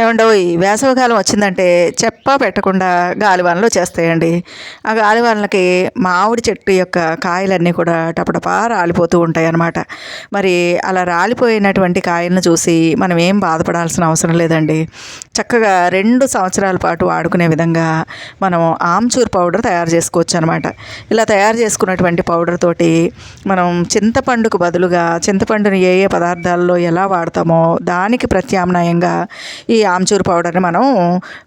ఏమండో ఈ వేసవికాలం వచ్చిందంటే చెప్ప పెట్టకుండా గాలివానలు వచ్చేస్తాయండి ఆ గాలివానలకి మామిడి చెట్టు యొక్క కాయలన్నీ కూడా టపటపా రాలిపోతూ ఉంటాయి అన్నమాట మరి అలా రాలిపోయినటువంటి కాయలను చూసి మనం ఏం బాధపడాల్సిన అవసరం లేదండి. చక్కగా రెండు సంవత్సరాల పాటు వాడుకునే విధంగా మనం ఆమ్చూర్ పౌడర్ తయారు చేసుకోవచ్చు అనమాట ఇలా తయారు చేసుకున్నటువంటి పౌడర్ తోటి మనం చింతపండుకు బదులుగా చింతపండుని ఏ ఏ పదార్థాల్లో ఎలా వాడతామో దానికి ప్రత్యామ్నాయంగా ఈ ఆమ్చూర్ పౌడర్ని మనం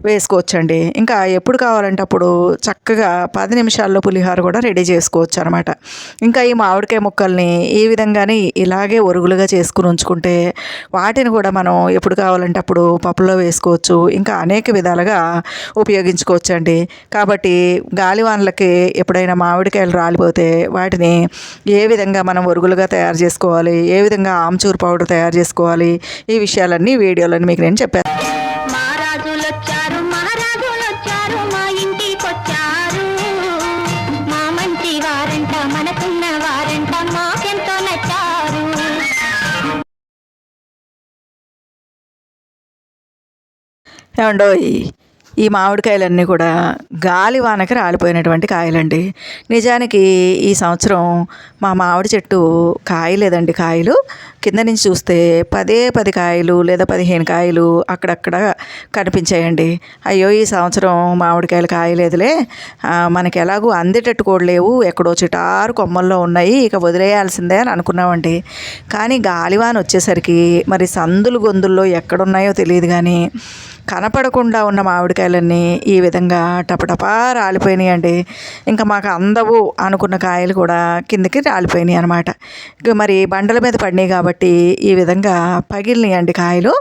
వేసుకోవచ్చండి. ఇంకా ఎప్పుడు కావాలంటే అప్పుడు చక్కగా పది నిమిషాల్లో పులిహోర కూడా రెడీ చేసుకోవచ్చు అనమాట ఇంకా ఈ మామిడికాయ ముక్కల్ని ఈ విధంగానే ఇలాగే ఒరుగులుగా చేసుకుని ఉంచుకుంటే వాటిని కూడా మనం ఎప్పుడు కావాలంటే అప్పుడు పప్పులో వేసుకోవచ్చు. ఇంకా అనేక విధాలుగా ఉపయోగించుకోవచ్చు అండి కాబట్టి గాలివానలకి ఎప్పుడైనా మామిడికాయలు రాలిపోతే వాటిని ఏ విధంగా మనం ఒరుగులుగా తయారు చేసుకోవాలి? ఏ విధంగా ఆమ్చూర్ పౌడర్ తయారు చేసుకోవాలి? ఈ విషయాలన్నీ వీడియోలని మీకు నేను చెప్పాను మహారాజులొచ్చారు మహారాజులొచ్చారు మా ఇంటికొచ్చారు. మా మంచి వారంట మనకున్న వారంట మాకెంతో నచ్చారు. ఏమండో ఈ మామిడికాయలన్నీ కూడా గాలి వానకి రాలిపోయినటువంటి కాయలండి. నిజానికి ఈ సంవత్సరం మా మామిడి చెట్టు కాయలేదండి కాయలు. కింద నుంచి చూస్తే పదే పది కాయలు లేదా పదిహేను కాయలు అక్కడక్కడ కనిపించాయండి. అయ్యో ఈ సంవత్సరం మామిడికాయలు కాయలేదులే. మనకి ఎలాగూ అందేటట్టు కూడా లేవు. ఎక్కడో చిటారు కొమ్మల్లో ఉన్నాయి. ఇక వదిలేయాల్సిందే అని అనుకున్నామండి. కానీ గాలివాన వచ్చేసరికి మరి సందులు గొంతుల్లో ఎక్కడున్నాయో తెలియదు కానీ కనపడకుండా ఉన్న మామిడికాయలన్నీ ఈ విధంగా టపటపా అండి. ఇంకా మాకు అందవు అనుకున్న కాయలు కూడా కిందకి రాలిపోయినాయి అనమాట మరి బండల మీద పడినాయి కాబట్టి ఈ విధంగా పగిలినాయి అండి కాయలు.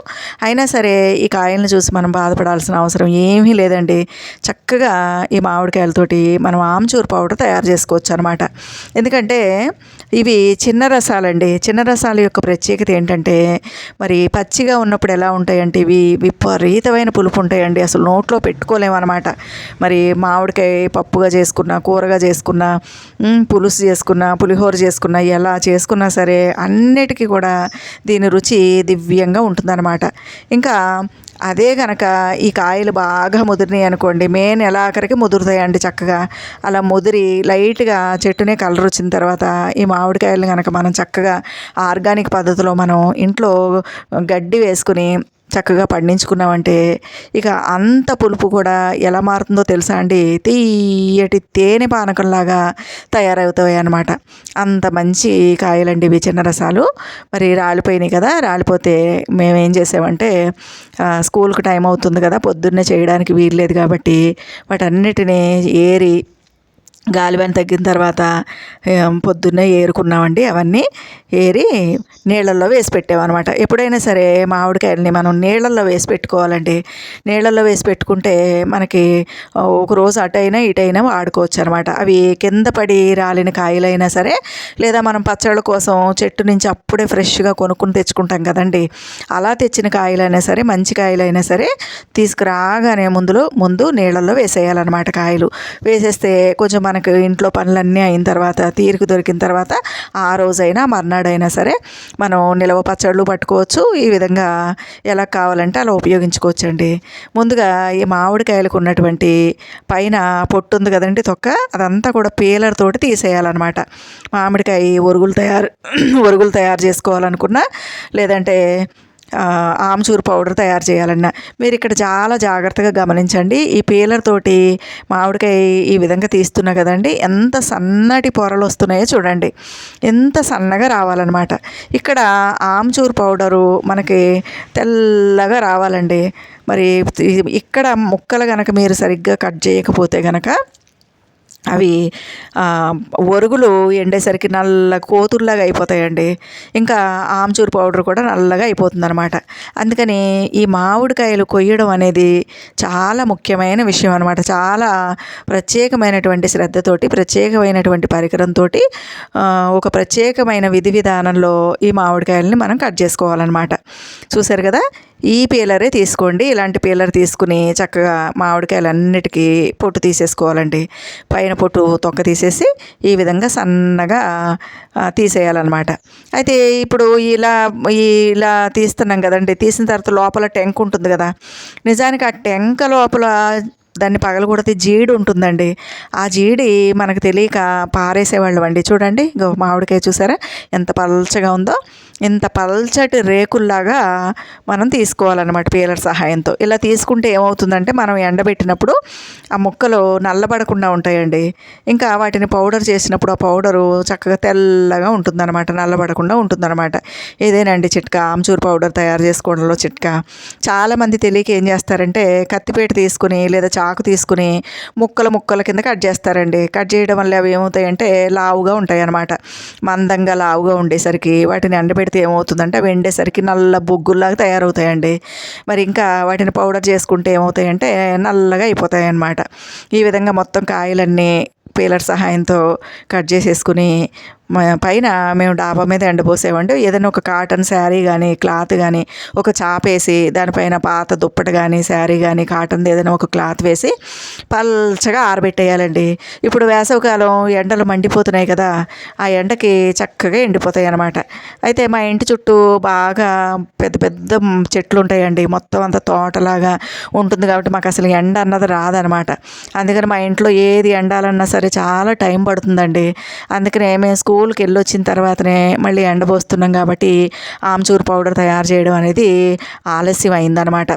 అయినా సరే ఈ కాయలను చూసి మనం బాధపడాల్సిన అవసరం ఏమీ లేదండి. చక్కగా ఈ మామిడికాయలతోటి మనం ఆమ్చూర్ పౌడర్ తయారు చేసుకోవచ్చు అనమాట ఎందుకంటే ఇవి చిన్న రసాలండి. చిన్న రసాల యొక్క ప్రత్యేకత ఏంటంటే మరి పచ్చిగా ఉన్నప్పుడు ఎలా ఉంటాయంటే ఇవి విపరీతమైన పులుపు ఉంటాయండి. అసలు నోట్లో పెట్టుకోలేమన్నమాట. మరి మామిడికాయ పప్పుగా చేసుకున్న కూరగా చేసుకున్న పులుసు చేసుకున్న పులిహోర చేసుకున్న ఎలా చేసుకున్నా సరే అన్నిటికీ కూడా దీని రుచి దివ్యంగా ఉంటుందన్నమాట. ఇంకా అదే గనక ఈ కాయలు బాగా ముదిరినాయి అనుకోండి మే నెలాఖరికి ముదురుతాయండి చక్కగా. అలా ముదిరి లైట్గా చెట్టునే కలర్ వచ్చిన తర్వాత ఈ మామిడికాయలు కనుక మనం చక్కగా ఆర్గానిక్ పద్ధతిలో మనం ఇంట్లో గడ్డి వేసుకుని చక్కగా పండించుకున్నామంటే ఇక అంత పులుపు కూడా ఎలా మారుతుందో తెలుసా అండి? తీయటి తేనె పానకంలాగా తయారవుతాయి అన్నమాట. అంత మంచి కాయలండి ఇవి చిన్న రసాలు. మరి రాలిపోయినాయి కదా రాలిపోతే మేమేం చేసామంటే స్కూల్కి టైం అవుతుంది కదా పొద్దున్నే చేయడానికి వీల్లేదు కాబట్టి వాటన్నిటినీ ఏరి గాలివాన తగ్గిన తర్వాత పొద్దున్నే ఏరుకున్నామండి. అవన్నీ ఏరి నీళ్ళల్లో వేసి పెట్టామన్నమాట ఎప్పుడైనా సరే మామిడికాయలని మనం నీళ్ళల్లో వేసి పెట్టుకోవాలండి. నీళ్ళల్లో వేసి పెట్టుకుంటే మనకి ఒక రోజు అటైనా ఇటైనా వాడుకోవచ్చు అనమాట అవి కింద పడి రాలిన కాయలైనా సరే లేదా మనం పచ్చళ్ళ కోసం చెట్టు నుంచి అప్పుడే ఫ్రెష్గా కొనుక్కుని తెచ్చుకుంటాం కదండి. అలా తెచ్చిన కాయలైనా సరే మంచి కాయలైనా సరే తీసుకురాగానే ముందులో ముందు నీళ్ళల్లో వేసేయాలన్నమాట కాయలు. వేసేస్తే కొంచెం మనకు ఇంట్లో పనులన్నీ అయిన తర్వాత తీరిక దొరికిన తర్వాత ఆ రోజైనా మర్నాడైనా సరే మనం నిలవ పచ్చళ్ళు పట్టుకోవచ్చు. ఈ విధంగా ఎలా కావాలంటే అలా ఉపయోగించుకోవచ్చండి. ముందుగా ఈ మామిడికాయలకు ఉన్నటువంటి పైన పొట్టు ఉంది కదండి తొక్క అదంతా కూడా పీలర్ తోటి తీసేయాలన్నమాట. మామిడికాయ ఒరుగులు తయారు ఒరుగులు తయారు చేసుకోవాలనుకున్నా లేదంటే ఆమ్చూర్ పౌడర్ తయారు చేయాలన్నా. మీరు ఇక్కడ చాలా జాగ్రత్తగా గమనించండి. ఈ పీలర్ తోటి మామిడికాయ ఈ విధంగా తీస్తున్నా కదండి ఎంత సన్నటి పొరలు వస్తున్నాయో చూడండి. ఎంత సన్నగా రావాలన్నమాట. ఇక్కడ ఆమ్చూరు పౌడరు మనకి తెల్లగా రావాలండి. మరి ఇక్కడ ముక్కలు కనుక మీరు సరిగ్గా కట్ చేయకపోతే కనుక అవి ఒరుగులు ఎండేసరికి నల్ల కోతుల్లాగా అయిపోతాయండి. ఇంకా ఆమ్చూర్ పౌడర్ కూడా నల్లగా అయిపోతుంది అనమాట అందుకని ఈ మామిడికాయలు కొయ్యడం అనేది చాలా ముఖ్యమైన విషయం అనమాట చాలా ప్రత్యేకమైనటువంటి శ్రద్ధతోటి ప్రత్యేకమైనటువంటి పరికరంతో ఒక ప్రత్యేకమైన విధి విధానంలో ఈ మామిడికాయలని మనం కట్ చేసుకోవాలన్నమాట. చూసారు కదా? ఈ పీలరే తీసుకోండి. ఇలాంటి పీలర్ తీసుకుని చక్కగా మామిడికాయలన్నిటికీ పొట్టు తీసేసుకోవాలండి. పైన పొట్టు తొక్క తీసేసి ఈ విధంగా సన్నగా తీసేయాలన్నమాట. అయితే ఇప్పుడు ఇలా ఇలా తీస్తున్నాం కదండి. తీసిన తర్వాత లోపల టెంక్ ఉంటుంది కదా. నిజానికి ఆ టెంక లోపల దాన్ని పగలగొడితే జీడి ఉంటుందండి. ఆ జీడి మనకు తెలియక పారేసేవాళ్ళం అండి చూడండి మామిడికాయ చూసారా? ఎంత పల్చగా ఉందో ఇంత పల్చటి రేకుల్లాగా మనం తీసుకోవాలన్నమాట పీలర్ సహాయంతో. ఇలా తీసుకుంటే ఏమవుతుందంటే మనం ఎండబెట్టినప్పుడు ఆ ముక్కలు నల్లబడకుండా ఉంటాయండి. ఇంకా వాటిని పౌడర్ చేసినప్పుడు ఆ పౌడరు చక్కగా తెల్లగా ఉంటుందన్నమాట నల్లబడకుండా ఉంటుందన్నమాట. ఇదేనండి చిట్కా ఆమ్చూర్ పౌడర్ తయారు చేసుకోవడంలో చిట్కా. చాలామంది తెలియక ఏం చేస్తారంటే కత్తిపేట తీసుకుని లేదా ఆకు తీసుకుని ముక్కల ముక్కల కింద కట్ చేస్తారండి. కట్ చేయడం వల్ల అవి ఏమవుతాయంటే లావుగా ఉంటాయి అన్నమాట మందంగా లావుగా ఉండేసరికి వాటిని ఎండబెడితే ఏమవుతుందంటే అవి ఎండేసరికి నల్ల బొగ్గుల్లాగా తయారవుతాయండి. మరి ఇంకా వాటిని పౌడర్ చేసుకుంటే ఏమవుతాయంటే నల్లగా అయిపోతాయి అన్నమాట ఈ విధంగా మొత్తం కాయలన్నీ పీలర్ సహాయంతో కట్ చేసేసుకుని పైన మేము డాబా మీద ఎండపోసేవండి ఏదైనా ఒక కాటన్ శారీ కానీ క్లాత్ కానీ ఒక చాపేసి దానిపైన పాత దుప్పటి కానీ శారీ కానీ కాటన్ ఏదైనా ఒక క్లాత్ వేసి పల్చగా ఆరబెట్టేయాలండి. ఇప్పుడు వేసవికాలం ఎండలు మండిపోతున్నాయి కదా ఆ ఎండకి చక్కగా ఎండిపోతాయి అన్నమాట. అయితే మా ఇంటి చుట్టూ బాగా పెద్ద పెద్ద చెట్లు ఉంటాయండి మొత్తం అంత తోటలాగా ఉంటుంది కాబట్టి మాకు అసలు ఎండ అన్నది రాదనమాట అందుకని మా ఇంట్లో ఏది ఎండాలన్నా సరే చాలా టైం పడుతుందండి. అందుకనే మేము స్కూల్కి వెళ్ళొచ్చిన తర్వాతనే మళ్ళీ ఎండబోస్తున్నాం కాబట్టి ఆమ్చూర్ పౌడర్ తయారు చేయడం అనేది ఆలస్యం అయిందనమాట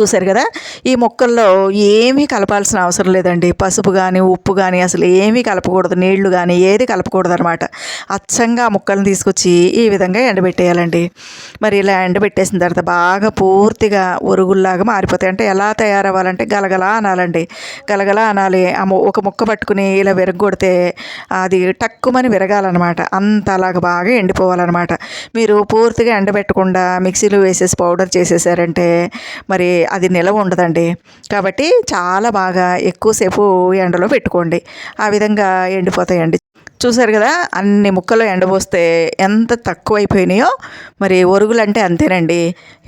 చూశారు కదా ఈ మొక్కల్లో ఏమీ కలపాల్సిన అవసరం లేదండి. పసుపు కానీ ఉప్పు కానీ అసలు ఏమీ కలపకూడదు. నీళ్ళు కానీ ఏది కలపకూడదు అనమాట అచ్చంగా ఆ ముక్కలను తీసుకొచ్చి ఈ విధంగా ఎండబెట్టేయాలండి. మరి ఇలా ఎండబెట్టేసిన తర్వాత బాగా పూర్తిగా ఒరుగుల్లాగా మారిపోతాయి. అంటే ఎలా తయారవ్వాలంటే గలగలా అనాలండి. గలగలా అనాలి. ఆ ఒక ముక్క పట్టుకుని ఇలా విరగొడితే అది టక్కుమని విరగాలన్నమాట. అంత అలాగ బాగా ఎండిపోవాలన్నమాట. మీరు పూర్తిగా ఎండబెట్టకుండా మిక్సీలో వేసేసి పౌడర్ చేసేసారంటే మరి అది నిలవ ఉండదండి. కాబట్టి చాలా బాగా ఎక్కువసేపు ఎండలో పెట్టుకోండి. ఆ విధంగా ఎండిపోతాయండి. చూసారు కదా అన్ని ముక్కలు ఎండబోస్తే ఎంత తక్కువ అయిపోయినాయో మరి ఒరుగులు అంటే అంతేనండి.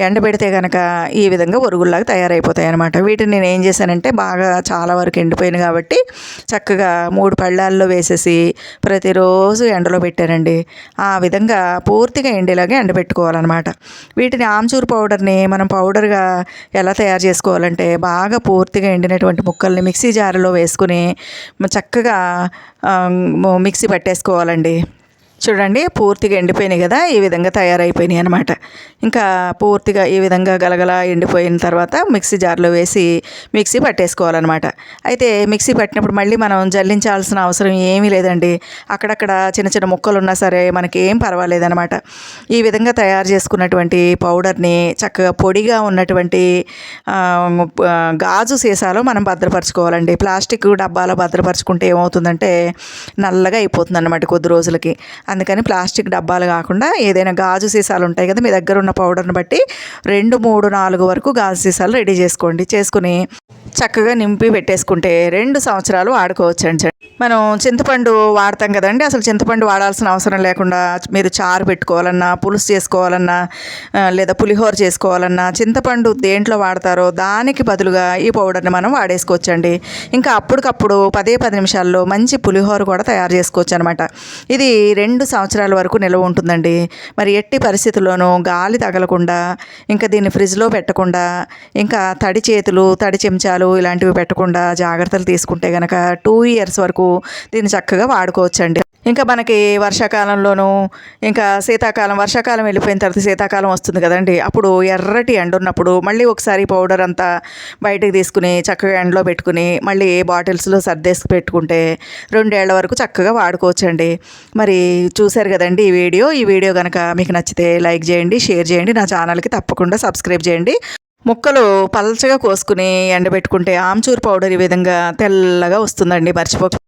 ఎండబెడితే కనుక ఈ విధంగా ఒరుగుల్లాగా తయారైపోతాయి అనమాట వీటిని నేను ఏం చేశానంటే బాగా చాలా వరకు ఎండిపోయింది కాబట్టి చక్కగా మూడు పళ్ళాల్లో వేసేసి ప్రతిరోజు ఎండలో పెట్టానండి. ఆ విధంగా పూర్తిగా ఎండేలాగా ఎండబెట్టుకోవాలన్నమాట. వీటిని ఆమ్చూర్ పౌడర్ని మనం పౌడర్గా ఎలా తయారు చేసుకోవాలంటే బాగా పూర్తిగా ఎండినటువంటి ముక్కల్ని మిక్సీ జారులో వేసుకుని చక్కగా మిక్స్ మిక్సీ పట్టేసుకోవాలండి. చూడండి పూర్తిగా ఎండిపోయినాయి కదా ఈ విధంగా తయారైపోయినాయి అనమాట ఇంకా పూర్తిగా ఈ విధంగా గలగల ఎండిపోయిన తర్వాత మిక్సీ జార్లో వేసి మిక్సీ పట్టేసుకోవాలన్నమాట. అయితే మిక్సీ పట్టినప్పుడు మళ్ళీ మనం జల్లించాల్సిన అవసరం ఏమీ లేదండి. అక్కడక్కడ చిన్న చిన్న ముక్కలు ఉన్నా సరే మనకి ఏం పర్వాలేదన్నమాట. ఈ విధంగా తయారు చేసుకున్నటువంటి పౌడర్ని చక్కగా పొడిగా ఉన్నటువంటి గాజు సీసాలో మనం భద్రపరచుకోవాలండి. ప్లాస్టిక్ డబ్బాలో భద్రపరచుకుంటే ఏమవుతుందంటే నల్లగా అయిపోతుంది అనమాట కొద్ది రోజులకి. అందుకని ప్లాస్టిక్ డబ్బాలు కాకుండా ఏదైనా గాజు సీసాలు ఉంటాయి కదా మీ దగ్గర ఉన్న పౌడర్ని బట్టి రెండు మూడు నాలుగు వరకు గాజు సీసాలు రెడీ చేసుకోండి. చేసుకుని చక్కగా నింపి పెట్టేసుకుంటే రెండు సంవత్సరాలు వాడుకోవచ్చండి మనం చింతపండు వాడతాం కదండి. అసలు చింతపండు వాడాల్సిన అవసరం లేకుండా మీరు చారు పెట్టుకోవాలన్నా పులుసు చేసుకోవాలన్నా లేదా పులిహోర చేసుకోవాలన్నా చింతపండు దేంట్లో వాడతారో దానికి బదులుగా ఈ పౌడర్ని మనం వాడేసుకోవచ్చండి. ఇంకా అప్పటికప్పుడు పదే పది నిమిషాల్లో మంచి పులిహోర కూడా తయారు చేసుకోవచ్చు అనమాట ఇది రెండు సంవత్సరాల వరకు నిల్వ ఉంటుందండి. మరి ఎట్టి పరిస్థితుల్లోనూ గాలి తగలకుండా ఇంకా దీన్ని ఫ్రిడ్జ్లో పెట్టకుండా ఇంకా తడి చేతులు తడి చెంచాలు ఇలాంటివి పెట్టకుండా జాగ్రత్తలు తీసుకుంటే కనుక టూ ఇయర్స్ వరకు దీన్ని చక్కగా వాడుకోవచ్చండి. ఇంకా మనకి వర్షాకాలంలోనూ ఇంకా శీతాకాలం వర్షాకాలం వెళ్ళిపోయిన తర్వాత శీతాకాలం వస్తుంది కదండి. అప్పుడు ఎర్రటి ఎండ ఉన్నప్పుడు మళ్ళీ ఒకసారి పౌడర్ అంతా బయటకు తీసుకుని చక్కగా ఎండలో పెట్టుకుని మళ్ళీ బాటిల్స్లో సర్దేసి పెట్టుకుంటే రెండేళ్ళ వరకు చక్కగా వాడుకోవచ్చండి. మరి చూశారు కదండి ఈ వీడియో. ఈ వీడియో కనుక మీకు నచ్చితే లైక్ చేయండి షేర్ చేయండి నా ఛానల్కి తప్పకుండా సబ్స్క్రైబ్ చేయండి. ముక్కలు పలచగా కోసుకుని ఎండబెట్టుకుంటే ఆమ్చూర్ పౌడర్ ఈ విధంగా తెల్లగా వస్తుందండి మర్చిపో